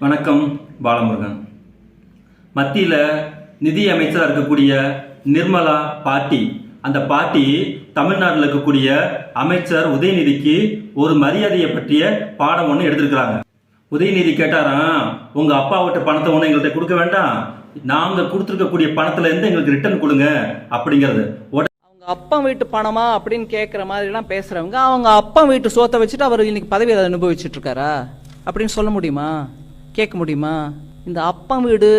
வணக்கம் பாலமுருகன். மத்தியில் நிதி அமைச்சராக இருக்கக்கூடிய நிர்மலா பாட்டி. அந்த பாட்டி தமிழ்நாட்டில் இருக்கக்கூடிய அமைச்சர் உதயநிதிக்கு ஒரு மரியாதையை பற்றிய பாடம் ஒன்று எடுத்திருக்கிறாங்க. உதயநிதி கேட்டாராம் உங்க அப்பா விட்ட பணத்தை ஒன்று எங்கள்கிட்ட கொடுக்க வேண்டாம். நாங்கள் கொடுத்துருக்கக்கூடிய பணத்துல இருந்து எங்களுக்கு ரிட்டர்ன் கொடுங்க அப்படிங்கிறது. அவங்க அப்பா வீட்டு பணமா அப்படின்னு கேட்குற மாதிரிலாம் பேசுகிறவங்க அவங்க அப்பா வீட்டு சோத்தை வச்சுட்டு அவர் இன்னைக்கு பதவியை அதை அனுபவிச்சுட்டு இருக்காரா? அப்படின்னு சொல்ல முடியுமா? கேட்க முடியுமா? இந்த அப்பா வீடு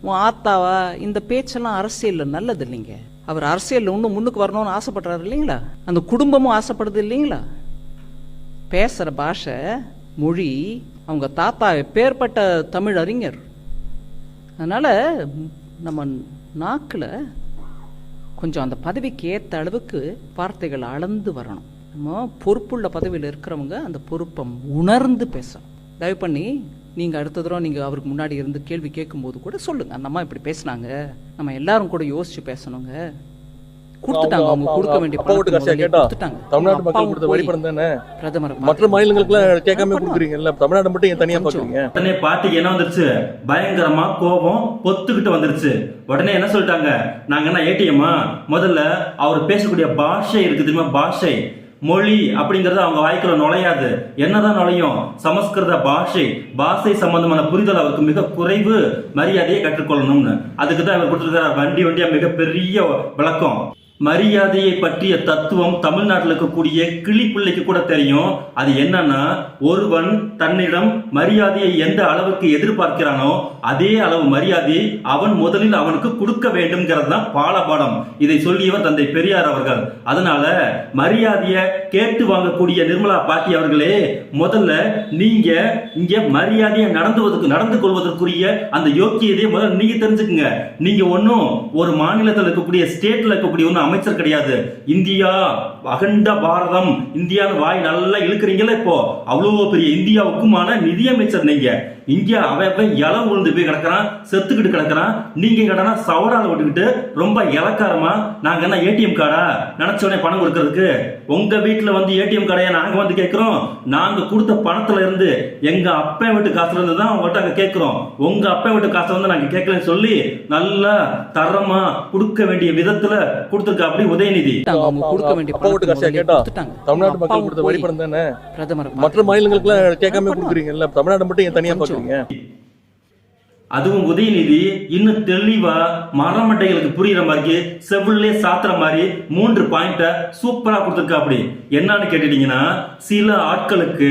உன் ஆத்தாவா இந்த பேச்செல்லாம் அரசியலில் நல்லது இல்லைங்க. அவர் அரசியலில் இன்னும் முன்னுக்கு வரணும்னு ஆசைப்படுறாரு இல்லைங்களா? அந்த குடும்பமும் ஆசைப்படுது இல்லைங்களா? பேசுகிற பாஷை மொழி அவங்க தாத்தா பேர்பட்ட தமிழ் அறிஞர். அதனால் நம்ம நாக்கில் கொஞ்சம் அந்த பதவிக்கு ஏற்ற அளவுக்கு வார்த்தைகள் அளந்து வரணும். நம்ம பொறுப்புள்ள பதவியில் இருக்கிறவங்க அந்த பொறுப்பை உணர்ந்து பேசணும். தயவு பண்ணி நீங்கள் அடுத்த தடவை நீங்கள் அவருக்கு முன்னாடி இருந்து கேள்வி கேட்கும்போது கூட சொல்லுங்கள் அந்த அம்மா இப்படி பேசுனாங்க. நம்ம எல்லாரும் கூட யோசிச்சு பேசணுங்க. கொடுத்துட்டாங்க. அவங்க கொடுக்க வேண்டிய கொடுத்துட்டாங்க. தமிழ்நாட்டு அவங்க மக்கள் கொடுத்த பணம் தானே? பிரதமரை மற்ற மாநிலங்களுக்குலாம் கேட்காம. கொடுக்குறீங்கல்ல? தமிழ்நாடு மட்டும் ஏன் தனியா. பாக்குறீங்க உடனே பாட்டிக்கு என்ன வந்துருச்சு? பயங்கரமா கோபம் பொத்துக்கிட்டு வந்துருச்சு. உடனே என்ன சொல்லிட்டாங்க? நாங்க என்ன ஏடிஎம்மா? முதல்ல அவர் பேசக்கூடிய பாஷை இருக்கு தெரியுமா? பாஷை. மொழி அப்படிங்கறது அவங்க வாய்க்குள்ள நுழையாது. என்னதான் நுழையும்? சமஸ்கிருத பாஷை பாஷை சம்பந்தமான புரிதல் அவருக்கு மிக குறைவு மரியாதையை கற்றுக்கொள்ளணும்னு. அதுக்கு தான் இவர் கொடுத்துருக்காரு வண்டி வண்டியா மிகப்பெரிய விளக்கம். மரியாதையை பற்றிய தத்துவம் தமிழ்நாட்டில் இருக்கக்கூடிய கிளி பிள்ளைக்கு கூட தெரியும். அது என்னன்னா ஒருவன் தன்னிடம் மரியாதையை எந்த அளவுக்கு எதிர்பார்க்கிறானோ அதே அளவு மரியாதை அவன் முதலில் அவனுக்கு கொடுக்க வேண்டும்ங்கிறது தான் பாலபாடம். இதை சொல்லியவர் தந்தை பெரியார் அவர்கள். அதனால மரியாதையை கேட்டு வாங்கக்கூடிய நிர்மலா பாட்டி அவர்களே முதல்ல நீங்க இங்க மரியாதையை நடந்துவதற்கு நடந்து கொள்வதற்குரிய அந்த யோக்கியதையை முதல்ல நீங்க தெரிஞ்சுக்குங்க. நீங்க ஒன்றும் ஒரு மாநிலத்தில் இருக்கக்கூடிய ஸ்டேட்ல இருக்கக்கூடிய ஒன்றும் அமைச்சர் கிடையாது. இந்தியா அகண்ட பாரதம் இந்தியான்னு வாய் நல்லா இழுக்கிறீங்களா இப்போ? அவ்வளோ பெரிய இந்தியாவுக்குமான நிதியமைச்சர் நீங்க. இங்க அவன் இலம் இலை உழுந்து போய் கிடக்குறான் செத்துக்கிட்டு கிடக்கிறான். நீங்க கடனா சவடால விட்டுக்கிட்டு ரொம்ப இலக்காரமா? நாங்க என்ன ஏடிஎம் கார்டா? நினைச்ச உடனே பணம் கொடுக்கறதுக்கு. உங்க வீட்டுல வந்து ஏடிஎம் கார்டையா நாங்க வந்து கேட்கிறோம். நாங்க கொடுத்த பணத்துல இருந்து எங்க அப்பா வீட்டு காசுல இருந்து தான் உங்கள்கிட்ட அங்க கேட்கிறோம். உங்க அப்பா வீட்டு காசை வந்து நாங்க கேட்கலன்னு சொல்லி நல்லா தரமா கொடுக்க வேண்டிய விதத்துல கொடுத்துருக்க அப்படி உதயநிதி. கொடுக்க வேண்டிய காசை கேட்டா தமிழ்நாட்டு மக்கள் கொடுத்த தானே? பிரதமரை மற்ற மாநிலங்களுக்குலாம் கேட்காம பண்ணுவாங்க. கொடுக்குறீங்கல்ல தமிழ்நாடு மட்டும் ஏன் தனியா கொஞ்சம். பாக்குறீங்க அதுவும் உதயநிதி இன்னும் தெளிவா மரமட்டைகளுக்கு புரியுற மாதிரி செவிலே சாத்துற மாதிரி மூன்று பாயிண்ட சூப்பரா கொடுத்துருக்கா அப்படி. என்னன்னு கேட்டுட்டீங்கன்னா சில ஆட்களுக்கு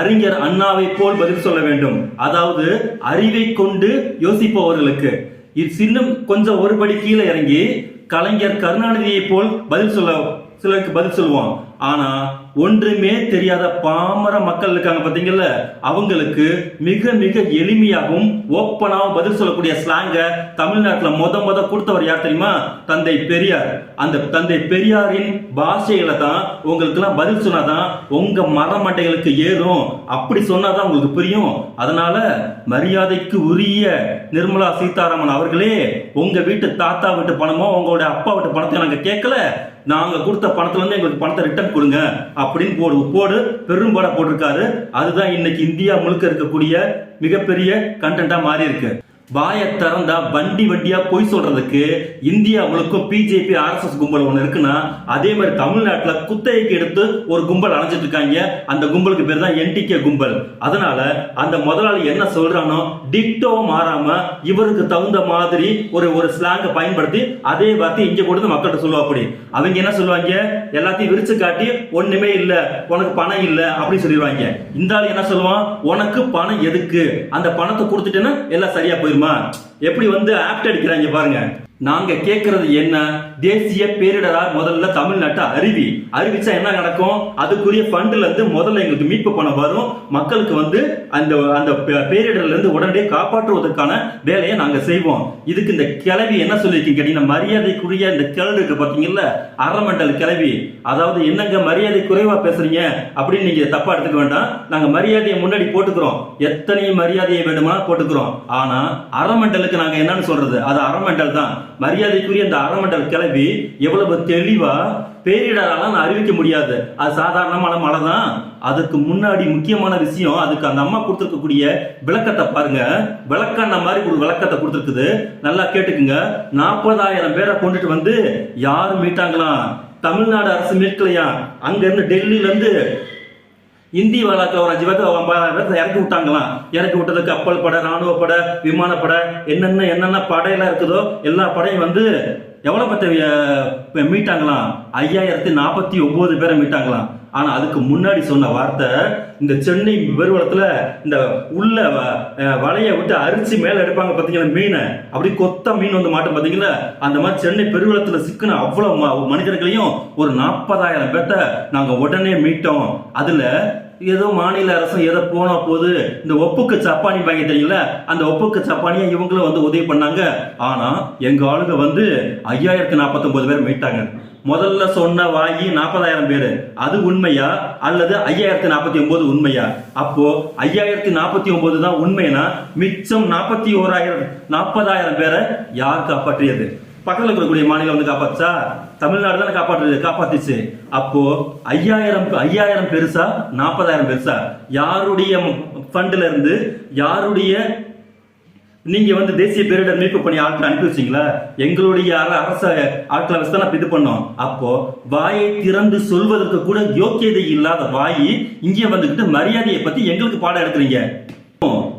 அறிஞர் அண்ணாவை போல் பதில் சொல்ல வேண்டும். அதாவது அறிவை கொண்டு யோசிப்பவர்களுக்கு. இது சின்னம் கொஞ்சம் ஒரு படி கீழே இறங்கி கலைஞர் கருணாநிதியை போல் பதில் சொல்ல சிலருக்கு பதில் சொல்லுவோம் ஆனா ஒன்றுமே தெரியாத பாமர மக்கள் இருக்காங்க பாத்தீங்கல்ல அவங்களுக்கு மிக மிக எளிமையாகவும் ஓப்பனாகவும் பதில் சொல்லக்கூடிய ஸ்லாங்க தமிழ்நாட்டில் முத முத கொடுத்தவர் யார் தெரியுமா? தந்தை பெரியார். அந்த தந்தை பெரியாரின் பாஷையில தான் உங்களுக்கெல்லாம் பதில் சொன்னாதான் உங்க மரமட்டைகளுக்கு ஏறும். அப்படி சொன்னாதான் உங்களுக்கு புரியும். அதனால மரியாதைக்கு உரிய நிர்மலா சீதாராமன் அவர்களே உங்க வீட்டு தாத்தா வீட்டு பணமோ உங்களோட அப்பா வீட்டு பணத்தை நாங்க கேட்கல. நாங்க கொடுத்த பணத்துல இருந்து எங்களுக்கு பணத்தை ரிட்டர்ன் கொடுங்க அப்படின்னு போடு போடு பெரும்பாட போட்டிருக்காரு. அதுதான் இன்னைக்கு இந்தியா முழுக்க இருக்கக்கூடிய மிகப்பெரிய கண்டென்ட்டா மாறி இருக்கு வாயை திறந்தா வண்டி வண்டியா பொய் சொல்றதுக்கு இந்தியா முழுக்கும் பிஜேபி ஆர்எஸ்எஸ் கும்பல் ஒன்னு இருக்குன்னா அதே மாதிரி தமிழ்நாட்டுல குத்தகைக்கு எடுத்து ஒரு கும்பல் அணைஞ்சிட்டு இருக்காங்க. அந்த கும்பலுக்கு பேர் தான் என்டிகே கும்பல். அதனால அந்த முதலாளி என்ன சொல்றானோ டிக்டோ மாறாம இவருக்கு தகுந்த மாதிரி ஒரு ஒரு ஸ்லாங்கை பயன்படுத்தி அதே வார்த்தை இங்க கொடுத்து மக்கள்கிட்ட சொல்லுவா அப்படி. அவங்க என்ன சொல்லுவாங்க? எல்லாத்தையும் விரிச்சு காட்டி ஒண்ணுமே இல்ல உனக்கு பணம் இல்ல அப்படின்னு சொல்லிடுவாங்க. இந்த ஆள் என்ன சொல்லுவான்? உனக்கு பணம் எதுக்கு? அந்த பணத்தை கொடுத்துட்டேன்னா எல்லாம் சரியா போயிருமா? எப்படி வந்து ஆப்ட் அடிக்கிறாங்க பாருங்க. நாங்க கேட்கறது என்ன? தேசிய பேரிடரா முதல்ல தமிழ்நாட்டை அறிவி அறிவிச்சா என்ன நடக்கும்? அதுக்குரிய ஃபண்ட்ல இருந்து முதல்ல எங்களுக்கு மீட்பு பணம் வரும். மக்களுக்கு வந்து அந்த அந்த பே- பேரிடர்ல இருந்து உடனடியே காப்பாற்றுவதற்கான வேலையை நாங்க செய்வோம். இதுக்கு இந்த கிளவி என்ன சொல்லியிருக்கீங்க கேட்டீங்கன்னா மரியாதைக்குரிய இந்த கிளடு இருக்கு பாத்தீங்கல்ல? அறமண்டல் கிளவி. அதாவது என்னங்க மரியாதை குறைவா பேசுறீங்க? அப்படின்னு நீங்க தப்பா எடுத்துக்க வேண்டாம். நாங்க மரியாதையை முன்னாடி போட்டுக்கிறோம். எத்தனை மரியாதையை வேண்டுமானா போட்டுக்கிறோம். ஆனா அறமண்டலுக்கு நாங்க என்னன்னு சொல்றது? அது அறமண்டல் தான். மரியாதைக்குரிய அந்த அறமண்டல் கிளவி எவ்வளவு தெளிவா பேரிடரால நான் அறிவிக்க முடியாது. அது சாதாரணமான மழை தான் அதுக்கு முன்னாடி முக்கியமான விஷயம் அதுக்கு அந்த அம்மா கொடுத்துருக்கக்கூடிய விளக்கத்தை பாருங்க. விளக்கண்ண மாதிரி ஒரு விளக்கத்தை கொடுத்துருக்குது. நல்லா கேட்டுக்குங்க. நாற்பதாயிரம் பேரை கொண்டுட்டு வந்து யார் மீட்டாங்களாம்? தமிழ்நாடு அரசு மீட்கலையா? அங்க இருந்து இந்திய இருந்து வழக்கில் ஒரு அஞ்சு பேர்த்து ஐம்பதாயிரம் பேர்த்து இறக்கி விட்டாங்களாம். இறக்கி விட்டது கப்பல் படை ராணுவ படை விமானப்படை என்னென்ன என்னென்ன படையெல்லாம் இருக்குதோ எல்லா படையும் வந்து எவ்வளோ பத்த மீட்டாங்களாம். ஐயாயிரத்தி நாற்பத்தி ஒம்பது பேரை மீட்டாங்களாம். ஆனால் அதுக்கு முன்னாடி சொன்ன வார்த்தை இந்த சென்னை வெறுவலத்தில் இந்த உள்ள வ- வலையை விட்டு அரிச்சு மேலே எடுப்பாங்க பார்த்தீங்களா மீனை? அப்படி கொத்த மீன் வந்து மாட்டோம் பார்த்தீங்களா அந்த மாதிரி சென்னை பெருவலத்தில் சிக்கின அவ்வளோ மனிதர்களையும் ஒரு நாற்பதாயிரம் பேர்த்த நாங்கள் உடனே மீட்டோம். அதில் ஏதோ மாநில அரசு ஏதோ போனா போது இந்த ஒப்புக்கு சப்பானி பாங்க தெரியல அந்த ஒப்புக்கு சப்பானியை இவங்களும் வந்து உதவி பண்ணாங்க. ஆனா எங்க ஆளுங்க வந்து ஐயாயிரத்தி நாற்பத்தொன்பது பேர் மீட்டாங்க. முதல்ல சொன்ன வாங்கி நாற்பதாயிரம் பேர். அது உண்மையா? அல்லது ஐயாயிரத்தி நாற்பத்தி ஒன்பது உண்மையா? அப்போ ஐயாயிரத்தி நாற்பத்தி ஒன்பது தான் உண்மைனா மிச்சம் நாற்பத்தி ஓராயிரம் நாற்பதாயிரம் பேரை யார் காப்பாற்றியது? பக்கத்தில் இருக்கக்கூடிய மாநிலம் வந்து காப்பாத்துச்சா? தமிழ்நாடு தானே காப்பாற்றுது காப்பாத்துச்சு. அப்போ ஐயாயிரம் ஐயாயிரம் பெருசா நாற்பதாயிரம் பெருசா? யாருடைய ஃபண்ட்ல இருந்து யாருடைய நீங்க வந்து தேசிய பேரிடர் மீட்பு பணி ஆட்கள் அனுப்பி வச்சீங்களா? எங்களுடைய அரச ஆட்களை வச்சு தான் இது பண்ணோம். அப்போ வாயை திறந்து சொல்வதற்கு கூட யோக்கியதை இல்லாத வாய் இங்கே வந்துக்கிட்டு மரியாதையை பத்தி எங்களுக்கு பாடம் எடுக்கிறீங்க.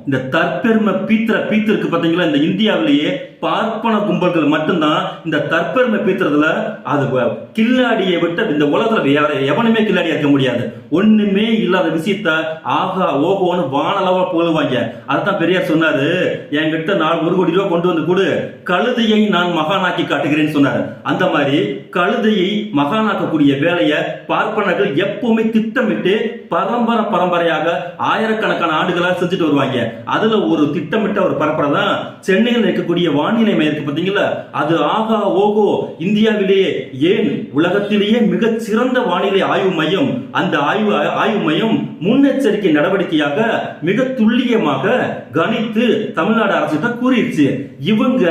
இந்த தற்பெருமை பீத்திர பீத்திருக்கு பார்த்தீங்களா இந்த இந்தியாவிலேயே பார்ப்பன கும்பல்கள் மட்டும்தான் இந்த தற்பெருமை பீத்துறதுல அது கில்லாடியை விட்டு இந்த உலகத்துல யார எவனுமே கில்லாடியா இருக்க முடியாது. ஒண்ணுமே இல்லாத விஷயத்த ஆகா ஓகோன்னு வானளவா போடுவாங்க அதுதான் பெரியார் சொன்னாரு என்கிட்ட நான் ஒரு கோடி ரூபாய் கொண்டு வந்து கொடு. கழுதையை நான் மகானாக்கி காட்டுகிறேன்னு சொன்னாரு. அந்த மாதிரி கழுதையை மகானாக்கக்கூடிய வேலையை பார்ப்பனர்கள் எப்பவுமே திட்டமிட்டு பரம்பரை பரம்பரையாக ஆயிரக்கணக்கான ஆண்டுகளாக செஞ்சுட்டு வருவாங்க. அதுல ஒரு திட்டமிட்ட ஒரு பரம்பரை தான் சென்னையில் இருக்கக்கூடிய வானிலை மையம் பார்த்தீங்களா பாத்தீங்களா அது ஆகா ஓகோ இந்தியாவிலேயே ஏன் உலகத்திலேயே மிக சிறந்த வானிலை ஆய்வு மையம் அந்த ஆய்வு ஆய்வு மையம் முன்னெச்சரிக்கை நடவடிக்கையாக மிக துல்லியமாக கணித்து தமிழ்நாடு அரசு தான் கூறிடுச்சு. இவங்க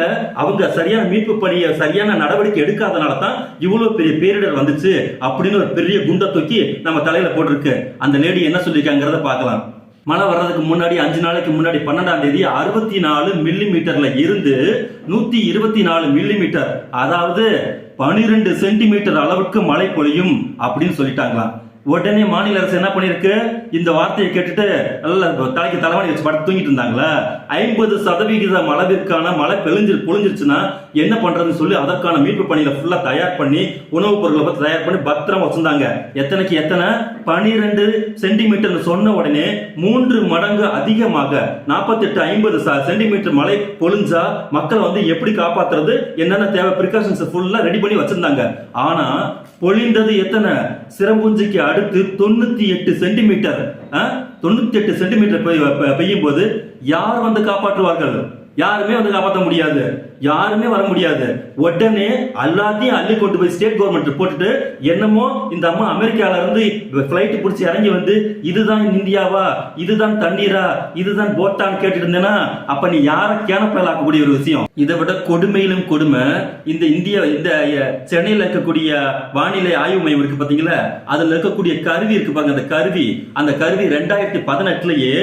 அவங்க சரியான மீட்பு பணியை சரியான நடவடிக்கை எடுக்காதனால தான் இவ்வளவு பெரிய பேரிடர் வந்துச்சு அப்படின்னு ஒரு பெரிய குண்டை தூக்கி நம்ம தலையில போட்டிருக்கு. அந்த லேடி என்ன சொல்லியிருக்காங்கிறத பார்க்கலாம். மழை வர்றதுக்கு முன்னாடி அஞ்சு நாளைக்கு முன்னாடி பன்னெண்டாம் தேதி அறுபத்தி நாலு மில்லி மீட்டர்ல இருந்து நூத்தி இருபத்தி நாலு மில்லி மீட்டர் அதாவது பனிரெண்டு சென்டிமீட்டர் அளவுக்கு மழை பொழியும் அப்படின்னு சொல்லிட்டாங்களாம். உடனே மாநில அரசு என்ன பண்ணிருக்கு இந்த வார்த்தையை கேட்டுட்டு நல்ல தலைக்கு தலைவாணி வச்சு படுத்து தூங்கிட்டு இருந்தாங்களா ஐம்பது சதவிகிதம் அளவிற்கான மழை பெழிஞ்சு பொழிஞ்சிருச்சுன்னா என்ன பண்றதுன்னு சொல்லி அதற்கான மீட்பு பணியில ஃபுல்லா தயார் பண்ணி உணவுப் பொருட்களை பத்தி தயார் பண்ணி பத்திரம் வச்சிருந்தாங்க. எத்தனைக்கு எத்தனை? பனிரெண்டு சென்டிமீட்டர் சொன்ன உடனே மூன்று மடங்கு அதிகமாக நாற்பத்தெட்டு ஐம்பது சென்டிமீட்டர் மழை பொழிஞ்சா மக்களை வந்து எப்படி காப்பாத்துறது? என்னென்ன தேவை? ப்ரிகாஷன்ஸ் ஃபுல்லா ரெடி பண்ணி வச்சிருந்தாங்க. ஆனா பொழிந்தது எத்தனை? சிறம்புஞ்சிக்கு அடுத்து தொண்ணூத்தி எட்டு சென்டிமீட்டர் தொண்ணூத்தி எட்டு சென்டிமீட்டர் பெய்யும் போது யார் வந்து காப்பாற்றுவார்கள்? யாருமே வந்து காப்பாற்ற முடியாது. யாருமே வர முடியாது. உடனே எல்லாத்தையும் அள்ளி கொண்டு போய் ஸ்டேட் கவர்மெண்ட் போட்டுட்டு என்னமோ இந்த அம்மா அமெரிக்கால இருந்து பிளைட் பிடிச்சி இறங்கி வந்து இதுதான் இந்தியாவா? இதுதான் தண்ணீரா? இதுதான் போட்டான்னு கேட்டுட்டு இருந்தேன்னா அப்ப நீ யார கேனப்பல் ஆக்கக்கூடிய ஒரு விஷயம்? இதை விட கொடுமையிலும் கொடுமை இந்த இந்தியா இந்த சென்னையில் இருக்கக்கூடிய வானிலை ஆய்வு மையம் இருக்கு பாத்தீங்களா? அதுல இருக்கக்கூடிய கருவி இருக்கு பாருங்க அந்த கருவி. அந்த கருவி ரெண்டாயிரத்தி பதினெட்டுலயே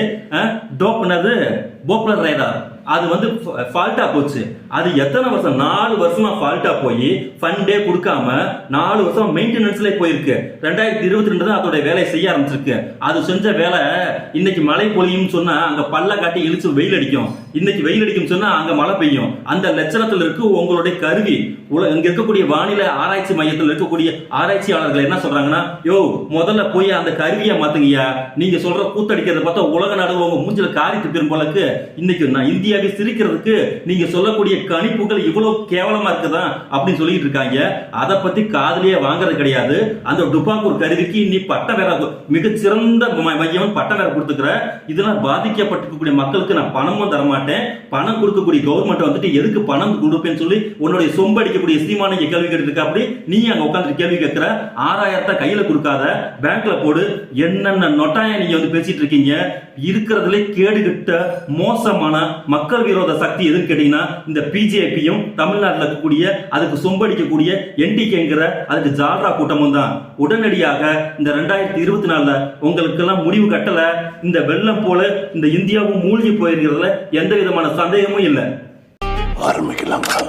டோப்னது போப்லர் ரேடார். அது வந்து ஃபால்ட்டாக போச்சு. அது எத்தனை வருஷம்? நாலு வருஷமா ஃபால்ட்டாக போய் ஃபண்டே கொடுக்காம நாலு வருஷம் மெயின்டெனன்ஸ்லே போயிருக்கு. ரெண்டாயிரத்தி இருபத்தி ரெண்டு தான் அதோட வேலையை செய்ய ஆரம்பிச்சிருக்கு. அது செஞ்ச வேலை இன்னைக்கு மழை பொழியும்னு சொன்னால் அங்கே பல்ல காட்டி இழுச்சு வெயில் அடிக்கும். இன்னைக்கு வெயில் அடிக்கும் சொன்னால் அங்கே மழை பெய்யும். அந்த லட்சணத்தில் இருக்கு உங்களுடைய கருவி. உல- இங்கே இருக்கக்கூடிய வானிலை ஆராய்ச்சி மையத்தில் இருக்கக்கூடிய ஆராய்ச்சியாளர்கள் என்ன சொல்றாங்கன்னா யோ முதல்ல போய் அந்த கருவியை மாத்துங்கய்யா. நீங்க சொல்ற கூத்தடிக்கிறத பார்த்தா உலக நாடு உங்க மூஞ்சில காரி துப்பிரும் போலக்கு இன்னைக்கு நான் இந்தியா ஈஸியாகவே சிரிக்கிறதுக்கு நீங்க சொல்லக்கூடிய கணிப்புகள் இவ்வளவு கேவலமா இருக்குதா அப்படின்னு சொல்லிட்டு இருக்காங்க. அதை பத்தி காதலியே வாங்குறது கிடையாது. அந்த டுபாக்கூர் கருவிக்கு நீ பட்ட வேற மிகச்சிறந்த மையம் பட்ட வேற கொடுத்துக்கிற. இதெல்லாம் பாதிக்கப்பட்டிருக்கக்கூடிய மக்களுக்கு நான் பணமும் தரமாட்டேன். பணம் கொடுக்கக்கூடிய கவர்மெண்ட் வந்துட்டு எதுக்கு பணம் கொடுப்பேன்னு சொல்லி உன்னுடைய சொம்படிக்கக்கூடிய சீமான கேள்வி கேட்டுருக்க அப்படி நீ அங்க உட்காந்து கேள்வி கேட்கிற. ஆறாயிரத்தை கையில கொடுக்காத. பேங்க்ல போடு. என்னென்ன நொட்டாய நீங்க வந்து பேசிட்டு இருக்கீங்க. இருக்கிறதுல கேடுகிட்ட மோசமான மக்கள் மக்கள் விரோத சக்தி எதுன்னு கேட்டீங்கன்னா இந்த பிஜேபியும் தமிழ்நாட்டில் இருக்கக்கூடிய அதுக்கு சொம்படிக்கக்கூடிய என்டிகேங்கிற அதுக்கு ஜால்ரா கூட்டமும் தான். உடனடியாக இந்த ரெண்டாயிரத்தி இருபத்தி நாலுல உங்களுக்கெல்லாம் முடிவு கட்டல. இந்த வெள்ளம் போல இந்த இந்தியாவும் மூழ்கி போயிருக்கிறதுல எந்த விதமான சந்தேகமும் இல்லை. ஆரம்பிக்கலாங்களா